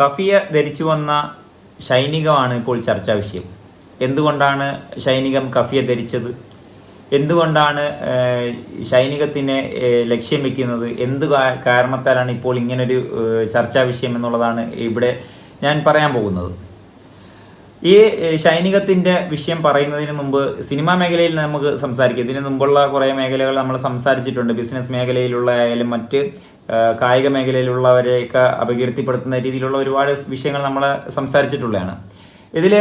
കഫിയ ധരിച്ചു വന്ന സൈനികമാണ് ഇപ്പോൾ ചർച്ചാ വിഷയം. എന്തുകൊണ്ടാണ് സൈനികം കഫിയ ധരിച്ചത്? എന്തുകൊണ്ടാണ് സൈനികത്തിനെ ലക്ഷ്യം വെക്കുന്നത്? എന്ത് കാരണത്താലാണ് ഇപ്പോൾ ഇങ്ങനൊരു ചർച്ചാ വിഷയം എന്നുള്ളതാണ് ഇവിടെ ഞാൻ പറയാൻ പോകുന്നത്. ഈ ഏഹ്, സൈനികത്തിന്റെ വിഷയം പറയുന്നതിന് മുമ്പ് സിനിമാ മേഖലയിൽ നമുക്ക് സംസാരിക്കാം. ഇതിന് മുമ്പുള്ള കുറേ മേഖലകൾ നമ്മൾ സംസാരിച്ചിട്ടുണ്ട്. ബിസിനസ് മേഖലയിലുള്ള ആയാലും മറ്റ് കായിക മേഖലയിലുള്ളവരെയൊക്കെ അപകീർത്തിപ്പെടുത്തുന്ന രീതിയിലുള്ള ഒരുപാട് വിഷയങ്ങൾ നമ്മൾ സംസാരിച്ചിട്ടുള്ളതാണ്. ഇതിൽ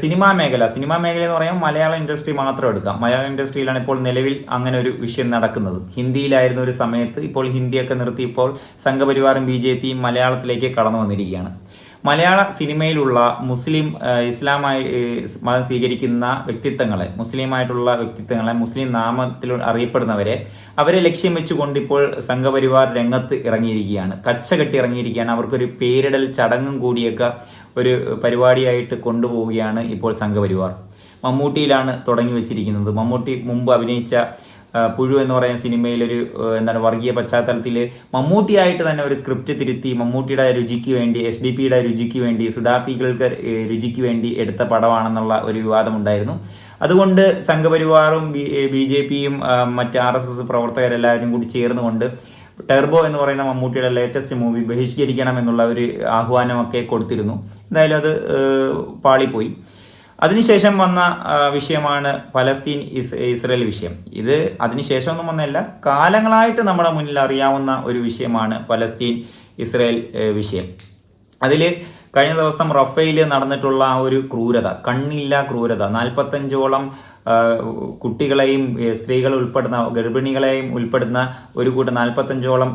സിനിമാ മേഖല സിനിമാ മേഖല എന്ന് പറയുമ്പോൾ മലയാള ഇൻഡസ്ട്രി മാത്രം എടുക്കാം. മലയാള ഇൻഡസ്ട്രിയിലാണ് ഇപ്പോൾ നിലവിൽ അങ്ങനെ ഒരു വിഷയം നടക്കുന്നത്. ഹിന്ദിയിലായിരുന്ന ഒരു സമയത്ത് ഇപ്പോൾ ഹിന്ദിയൊക്കെ നിർത്തി ഇപ്പോൾ സംഘപരിവാറും ബി ജെ പിയും മലയാളത്തിലേക്ക് കടന്നു വന്നിരിക്കുകയാണ്. മലയാള സിനിമയിലുള്ള മുസ്ലിം ഇസ്ലാമായി മതം സ്വീകരിക്കുന്ന വ്യക്തിത്വങ്ങളെ മുസ്ലിമായിട്ടുള്ള വ്യക്തിത്വങ്ങളെ മുസ്ലിം നാമത്തിൽ അറിയപ്പെടുന്നവരെ അവരെ ലക്ഷ്യം വെച്ചുകൊണ്ട് ഇപ്പോൾ സംഘപരിവാർ രംഗത്ത് ഇറങ്ങിയിരിക്കുകയാണ്. കച്ച കെട്ടി ഇറങ്ങിയിരിക്കുകയാണ്. അവർക്കൊരു പേരിടൽ ചടങ്ങും കൂടിയൊക്കെ ഒരു പരിപാടിയായിട്ട് കൊണ്ടുപോവുകയാണ് ഇപ്പോൾ സംഘപരിവാർ. മമ്മൂട്ടിയിലാണ് തുടങ്ങി വെച്ചിരിക്കുന്നത്. മമ്മൂട്ടി മുമ്പ് അഭിനയിച്ച പുഴു എന്ന് പറയുന്ന സിനിമയിലൊരു എന്താണ് വർഗീയ പശ്ചാത്തലത്തിൽ മമ്മൂട്ടിയായിട്ട് തന്നെ ഒരു സ്ക്രിപ്റ്റ് തിരുത്തി മമ്മൂട്ടിയുടെ രുചിക്ക് വേണ്ടി എസ് ഡി പിയുടെ രുചിക്ക് വേണ്ടി സുഡാപ്പികൾക്ക് രുചിക്ക് വേണ്ടി എടുത്ത പടമാണെന്നുള്ള ഒരു വിവാദമുണ്ടായിരുന്നു. അതുകൊണ്ട് സംഘപരിവാറും ബി ജെ പിയും മറ്റ് ആർ എസ് എസ് പ്രവർത്തകരെല്ലാവരും കൂടി ചേർന്നുകൊണ്ട് ടെർബോ എന്ന് പറയുന്ന മമ്മൂട്ടിയുടെ ലേറ്റസ്റ്റ് മൂവി ബഹിഷ്കരിക്കണം എന്നുള്ള ഒരു ആഹ്വാനമൊക്കെ കൊടുത്തിരുന്നു. എന്തായാലും അത് പാളിപ്പോയി. അതിനുശേഷം വന്ന വിഷയമാണ് പലസ്തീൻ ഇസ് ഇസ്രയേൽ വിഷയം. ഇത് അതിനുശേഷം ഒന്നും വന്നതല്ല. കാലങ്ങളായിട്ട് നമ്മുടെ മുന്നിൽ അറിയാവുന്ന ഒരു വിഷയമാണ് പലസ്തീൻ ഇസ്രയേൽ വിഷയം. അതിൽ കഴിഞ്ഞ ദിവസം റഫേൽ നടന്നിട്ടുള്ള ആ ഒരു ക്രൂരത കണ്ണില്ല ക്രൂരത നാൽപ്പത്തഞ്ചോളം കുട്ടികളെയും സ്ത്രീകൾ ഉൾപ്പെടുന്ന ഗർഭിണികളെയും ഉൾപ്പെടുന്ന ഒരു കൂട്ടം നാൽപ്പത്തഞ്ചോളം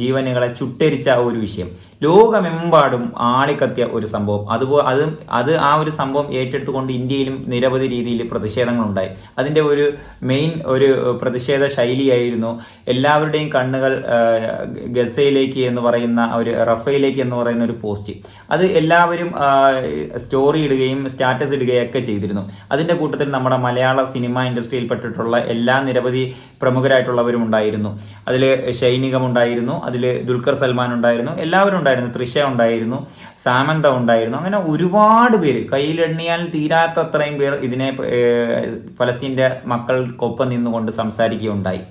ജീവനുകളെ ചുട്ടരിച്ച ഒരു വിഷയം. ലോകമെമ്പാടും ആളിക്കത്തിയ ഒരു സംഭവം. അതുപോലെ അത് അത് ആ ഒരു സംഭവം ഏറ്റെടുത്തുകൊണ്ട് ഇന്ത്യയിലും നിരവധി രീതിയിൽ പ്രതിഷേധങ്ങളുണ്ടായി. അതിന്റെ ഒരു മെയിൻ ഒരു പ്രതിഷേധ ശൈലിയായിരുന്നു എല്ലാവരുടെയും കണ്ണുകൾ ഗസയിലേക്ക് എന്ന് പറയുന്ന ഒരു റഫയിലേക്ക് എന്ന് പറയുന്ന ഒരു പോസ്റ്റ്. അത് എല്ലാവരും സ്റ്റോറി ഇടുകയും സ്റ്റാറ്റസ് ഇടുകയും ഒക്കെ ചെയ്തിരുന്നു. അതിന്റെ കൂട്ടത്തിൽ നമ്മുടെ മലയാള സിനിമ ഇൻഡസ്ട്രിയിൽപ്പെട്ടിട്ടുള്ള എല്ലാ നിരവധി പ്രമുഖരായിട്ടുള്ളവരും ഉണ്ടായിരുന്നു അതിൽ ഷൈനികം ഉണ്ടായിരുന്നു അതിൽ ദുൽഖർ സൽമാൻ ഉണ്ടായിരുന്നു എല്ലാവരും ഉണ്ടായിരുന്നു തൃഷ ഉണ്ടായിരുന്നു സാമന്ത ഉണ്ടായിരുന്നു അങ്ങനെ ഒരുപാട് പേര്. കയ്യിലെണ്ണിയാൽ തീരാത്തത്രയും പേർ ഇതിനെ ഫലസ്തീന്റെ മക്കൾക്കൊപ്പം നിന്നുകൊണ്ട് സംസാരിക്കുകയുണ്ടായി.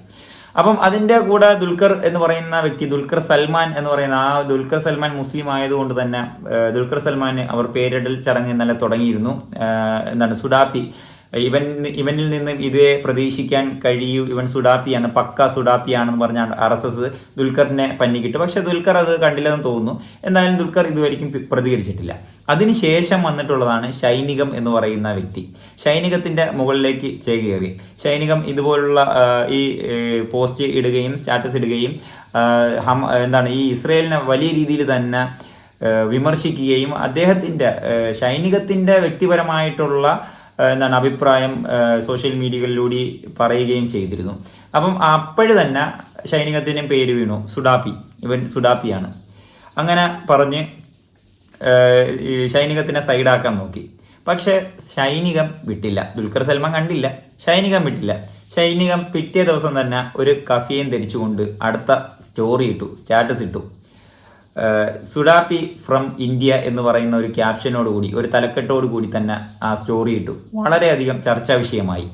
അപ്പം അതിന്റെ കൂടെ ദുൽഖർ എന്ന് പറയുന്ന വ്യക്തി ദുൽഖർ സൽമാൻ എന്ന് പറയുന്ന ആ ദുൽഖർ സൽമാൻ മുസ്ലിം ആയതുകൊണ്ട് തന്നെ ദുൽഖർ സൽമാൻ അവർ പേരിടൽ ചടങ്ങ് ഇന്നലെ തുടങ്ങിയിരുന്നു. എന്താണ് സുഡാപ്പി ഇവൻ ഇവനിൽ നിന്നും ഇത് പ്രതീക്ഷിക്കാൻ കഴിയൂ. ഇവൻ സുഡാപ്പിയാണ് പക്ക സുഡാപ്പിയാണെന്ന് പറഞ്ഞാണ് ആർ എസ് എസ് ദുൽഖറിനെ പന്നിക്കിട്ടു പക്ഷെ ദുൽഖർ അത് കണ്ടില്ലെന്ന് തോന്നുന്നു. എന്നാലും ദുൽഖർ ഇതുവരെയും പ്രതികരിച്ചിട്ടില്ല. അതിനുശേഷം വന്നിട്ടുള്ളതാണ് ശൈനികം എന്ന് പറയുന്ന വ്യക്തി. സൈനികത്തിന്റെ മുകളിലേക്ക് ചേകേറി സൈനികം ഇതുപോലുള്ള ഈ പോസ്റ്റ് ഇടുകയും സ്റ്റാറ്റസ് ഇടുകയും ഹം എന്താണ് ഈ ഇസ്രയേലിനെ വലിയ രീതിയിൽ തന്നെ വിമർശിക്കുകയും അദ്ദേഹത്തിന്റെ ശൈനികത്തിന്റെ വ്യക്തിപരമായിട്ടുള്ള എന്താണ് അഭിപ്രായം സോഷ്യൽ മീഡിയകളിലൂടെ പറയുകയും ചെയ്തിരുന്നു. അപ്പം അപ്പോഴ് തന്നെ സൈനികത്തിന്റെ പേര് വീണു. സുഡാപ്പി. ഇവൻ സുഡാപ്പിയാണ്. അങ്ങനെ പറഞ്ഞ് ഷൈനികത്തിനെ സൈഡാക്കാൻ നോക്കി. പക്ഷെ ഷൈനികം വിട്ടില്ല. ദുൽഖർ സൽമാൻ കണ്ടില്ല. ഷൈനികം വിട്ടില്ല. ഷൈനികം പിറ്റേ ദിവസം തന്നെ ഒരു കഫിയും ധരിച്ചുകൊണ്ട് അടുത്ത സ്റ്റോറി ഇട്ടു സ്റ്റാറ്റസ് ഇട്ടു. സുഡാപ്പി ഫ്രം ഇന്ത്യ എന്ന് പറയുന്ന ഒരു ക്യാപ്ഷനോട് കൂടി ഒരു തലക്കെട്ടോട് കൂടി തന്നെ ആ സ്റ്റോറി ഇട്ടു. വളരെയധികം ചർച്ചാ വിഷയമായി.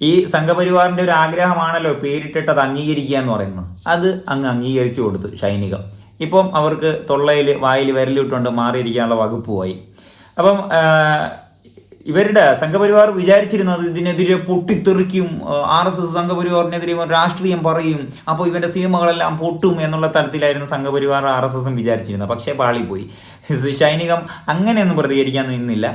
ഈ സംഘപരിവാറിന്റെ ഒരു ആഗ്രഹമാണല്ലോ പേരിട്ടിട്ടത് അംഗീകരിക്കുക എന്ന് പറയുന്നത്. അത് അങ്ങ് അംഗീകരിച്ചു കൊടുത്തു സൈനികം. ഇപ്പം അവർക്ക് തൊള്ളയിൽ വായിൽ വിരലിട്ടുകൊണ്ട് മാറിയിരിക്കാനുള്ള വകുപ്പുമായി. അപ്പം ഇവരുടെ സംഘപരിവാർ വിചാരിച്ചിരുന്നത് ഇതിനെതിരെ പൊട്ടിത്തെറിക്കും ആർ എസ് എസ് സംഘപരിവാറിനെതിരെ രാഷ്ട്രീയം പറയും അപ്പോൾ ഇവന്റെ സിനിമകളെല്ലാം പൊട്ടും എന്നുള്ള തരത്തിലായിരുന്നു സംഘപരിവാർ ആർ എസ് എസും വിചാരിച്ചിരുന്നത്. പക്ഷേ പാളിപ്പോയി. സൈനികം അങ്ങനെയൊന്നും പ്രതികരിക്കാൻ നിന്നില്ല.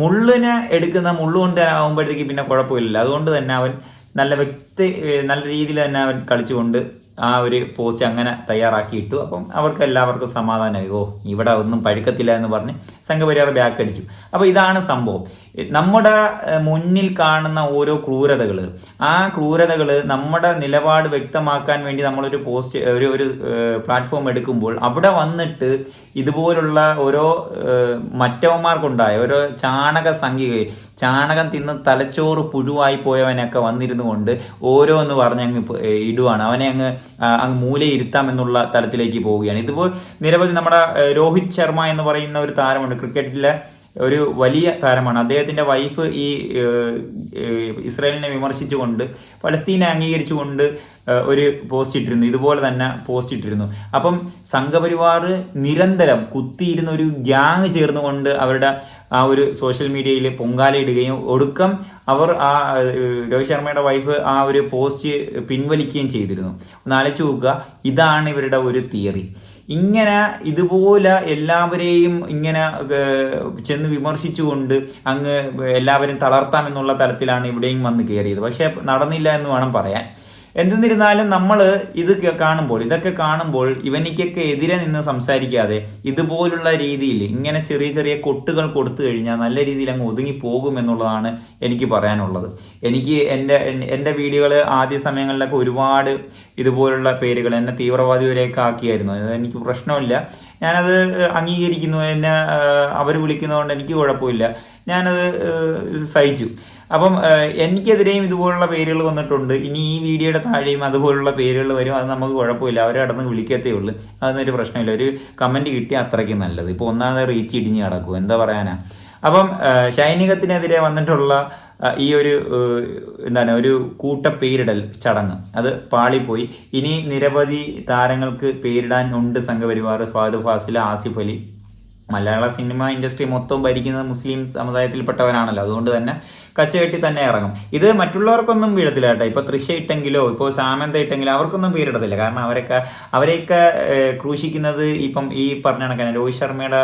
മുള്ളിനെ എടുക്കുന്ന മുള്ളുകൊണ്ട് ആകുമ്പോഴത്തേക്ക് പിന്നെ കുഴപ്പമില്ല അതുകൊണ്ട് തന്നെ അവൻ നല്ല വ്യക്തി നല്ല രീതിയിൽ തന്നെ അവൻ കളിച്ചുകൊണ്ട് ആ ഒരു പോസ്റ്റ് അങ്ങനെ തയ്യാറാക്കിയിട്ടു. അപ്പം അവർക്ക് എല്ലാവർക്കും സമാധാനമായി. ഓ ഇവിടെ ഒന്നും പഴുക്കത്തില്ല എന്ന് പറഞ്ഞ് സംഘപരിവാർ ബാക്ക് അടിച്ചു അപ്പോൾ ഇതാണ് സംഭവം. നമ്മുടെ മുന്നിൽ കാണുന്ന ഓരോ ക്രൂരതകൾ ആ ക്രൂരതകൾ നമ്മുടെ നിലപാട് വ്യക്തമാക്കാൻ വേണ്ടി നമ്മളൊരു പോസ്റ്റ് ഒരു ഒരു പ്ലാറ്റ്ഫോം എടുക്കുമ്പോൾ അവിടെ വന്നിട്ട് ഇതുപോലുള്ള ഓരോ മറ്റവന്മാർക്കുണ്ടായ ഓരോ ചാണക സംഖ്യ ചാണകം തിന്ന് തലച്ചോറ് പുഴുവായി പോയവനൊക്കെ വന്നിരുന്നു കൊണ്ട് ഓരോന്ന് പറഞ്ഞ് അങ്ങ് ഇടുവാണ്. അവനെ അങ്ങ് അങ്ങ് മൂലയിരുത്താം എന്നുള്ള തലത്തിലേക്ക് പോവുകയാണ്. ഇതുപോലെ നിരവധി നമ്മുടെ രോഹിത് ശർമ്മ എന്ന് പറയുന്ന ഒരു താരമുണ്ട്. ക്രിക്കറ്റിലെ ഒരു വലിയ താരമാണ്. അദ്ദേഹത്തിന്റെ വൈഫ് ഈ ഇസ്രായേലിനെ വിമർശിച്ചുകൊണ്ട് ഫലസ്തീനെ അംഗീകരിച്ചുകൊണ്ട് ഒരു പോസ്റ്റ് ഇട്ടിരുന്നു. ഇതുപോലെ തന്നെ പോസ്റ്റ് ഇട്ടിരുന്നു. അപ്പം സംഘപരിവാർ നിരന്തരം കുത്തിയിരുന്ന ഒരു ഗ്യാങ് ചേർന്നുകൊണ്ട് അവരുടെ ആ ഒരു സോഷ്യൽ മീഡിയയിൽ പൊങ്കാലയിടുകയും ഒടുക്കം അവർ ആ രോഹിത് ശർമ്മയുടെ വൈഫ് ആ ഒരു പോസ്റ്റ് പിൻവലിക്കുകയും ചെയ്തിരുന്നു. ഒന്ന് ആലോചിച്ച് നോക്കുക. ഇതാണ് ഇവരുടെ ഒരു തിയറി ഇങ്ങനെ ഇതുപോലെ എല്ലാവരെയും ഇങ്ങനെ ചെന്ന് വിമർശിച്ചുകൊണ്ട് അങ്ങ് എല്ലാവരും തളർത്താമെന്നുള്ള തലത്തിലാണ് ഇവിടെയും വന്ന് കയറിയത്. പക്ഷേ നടന്നില്ല എന്ന് വേണം പറയാൻ. എന്തെന്നിരുന്നാലും നമ്മൾ ഇത് കാണുമ്പോൾ ഇതൊക്കെ കാണുമ്പോൾ ഇവനിക്കൊക്കെ എതിരെ നിന്ന് സംസാരിക്കാതെ ഇതുപോലുള്ള രീതിയിൽ ഇങ്ങനെ ചെറിയ ചെറിയ കൊട്ടുകൾ കൊടുത്തു കഴിഞ്ഞാൽ നല്ല രീതിയിൽ അങ്ങ് ഒതുങ്ങി പോകും എന്നുള്ളതാണ് എനിക്ക് പറയാനുള്ളത്. എനിക്ക് എന്റെ എന്റെ വീഡിയോകൾ ആദ്യ സമയങ്ങളിലൊക്കെ ഒരുപാട് ഇതുപോലുള്ള പേരുകൾ എന്നെ തീവ്രവാദി വരെയൊക്കെ ആക്കിയായിരുന്നു എനിക്ക് പ്രശ്നമില്ല. ഞാനത് അംഗീകരിക്കുന്നു. എന്നെ അവർ വിളിക്കുന്നതുകൊണ്ട് എനിക്ക് കുഴപ്പമില്ല. ഞാനത് സഹിച്ചു. അപ്പം എനിക്കെതിരെയും ഇതുപോലുള്ള പേരുകൾ വന്നിട്ടുണ്ട്. ഇനി ഈ വീഡിയോയുടെ താഴെയും അതുപോലുള്ള പേരുകൾ വരും. അത് നമുക്ക് കുഴപ്പമില്ല. അവർ കടന്ന് വിളിക്കത്തേ ഉള്ളൂ. അതൊന്നും ഒരു പ്രശ്നമില്ല. ഒരു കമന്റ് കിട്ടിയാൽ അത്രയ്ക്ക് നല്ലത്. ഇപ്പോൾ ഒന്നാമത് റീച്ച് ഇടിഞ്ഞ് കിടക്കും. എന്താ പറയാനാ? അപ്പം ശൈനികത്തിനെതിരെ വന്നിട്ടുള്ള ഈ ഒരു എന്താണ് ഒരു കൂട്ട പേരിടൽ ചടങ്ങ്. അത് പാളിപ്പോയി. ഇനി നിരവധി താരങ്ങൾക്ക് പേരിടാൻ ഉണ്ട് സംഘപരിവാർ. ഫാദു ഫാസിൽ ആസിഫ് അലി. മലയാള സിനിമ ഇൻഡസ്ട്രി മൊത്തം ഭരിക്കുന്നത് മുസ്ലിം സമുദായത്തിൽപ്പെട്ടവരാണല്ലോ. അതുകൊണ്ട് തന്നെ കച്ചകെട്ടി തന്നെ ഇറങ്ങും. ഇത് മറ്റുള്ളവർക്കൊന്നും വീഴത്തില്ല കേട്ടോ ഇപ്പോൾ തൃശ ഇട്ടെങ്കിലോ ഇപ്പോൾ സാമന്ത ഇട്ടെങ്കിലോ അവർക്കൊന്നും വീരിടത്തില്ല കാരണം അവരൊക്കെ അവരെയൊക്കെ ക്രൂശിക്കുന്നത് ഇപ്പം ഈ പറഞ്ഞ കണക്കാണ് രോഹിത് ശർമ്മയുടെ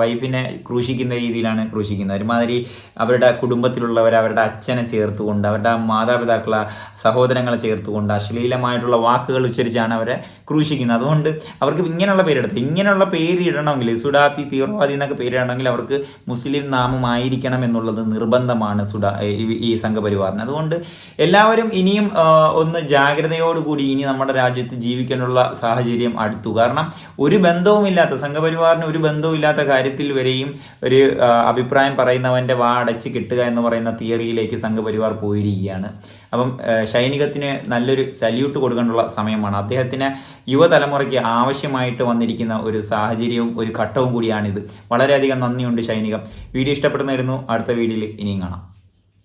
വൈഫിനെ ക്രൂശിക്കുന്ന രീതിയിലാണ് ക്രൂശിക്കുന്നത്. ഒരുമാതിരി അവരുടെ കുടുംബത്തിലുള്ളവർ അവരുടെ അച്ഛനെ ചേർത്തുകൊണ്ട് അവരുടെ മാതാപിതാക്കളെ സഹോദരങ്ങളെ ചേർത്തുകൊണ്ട് അശ്ലീലമായിട്ടുള്ള വാക്കുകൾ ഉച്ചരിച്ചാണ് അവരെ ക്രൂശിക്കുന്നത്. അതുകൊണ്ട് അവർക്ക് ഇങ്ങനെയുള്ള പേരെടുത്ത് ഇങ്ങനെയുള്ള പേര് ഇടണമെങ്കിൽ സുഡാത്തി തീവ്രവാദി എന്നൊക്കെ പേരിടണമെങ്കിൽ അവർക്ക് മുസ്ലിം നാമമായിരിക്കണം എന്നുള്ളത് നിർബന്ധമാണ്. സുഡാ ഈ- സംഘപരിവാറിന്. അതുകൊണ്ട് എല്ലാവരും ഇനിയും ഒന്ന് ജാഗ്രതയോടുകൂടി ഇനി നമ്മുടെ രാജ്യത്ത് ജീവിക്കാനുള്ള സാഹചര്യം അടുത്തു. കാരണം ഒരു ബന്ധവുമില്ലാത്ത സംഘപരിവാറിന് ഒരു ബന്ധവുമില്ലാത്ത കാര്യത്തിൽ വരെയും ഒരു അഭിപ്രായം പറയുന്നവന്റെ വാ അടച്ച് കിട്ടുക എന്ന് പറയുന്ന തിയറിയിലേക്ക് സംഘപരിവാർ പോയിരിക്കുകയാണ്. അപ്പം സൈനികത്തിന് നല്ലൊരു സല്യൂട്ട് കൊടുക്കേണ്ടുള്ള സമയമാണ്. അദ്ദേഹത്തിന് യുവതലമുറയ്ക്ക് ആവശ്യമായിട്ട് വന്നിരിക്കുന്ന ഒരു സാഹചര്യവും ഒരു ഘട്ടവും കൂടിയാണിത്. വളരെയധികം നന്ദിയുണ്ട് സൈനികം വീഡിയോ ഇഷ്ടപ്പെടുന്നതായിരുന്നു അടുത്ത വീഡിയോയിൽ ഇനിയും കാണാം.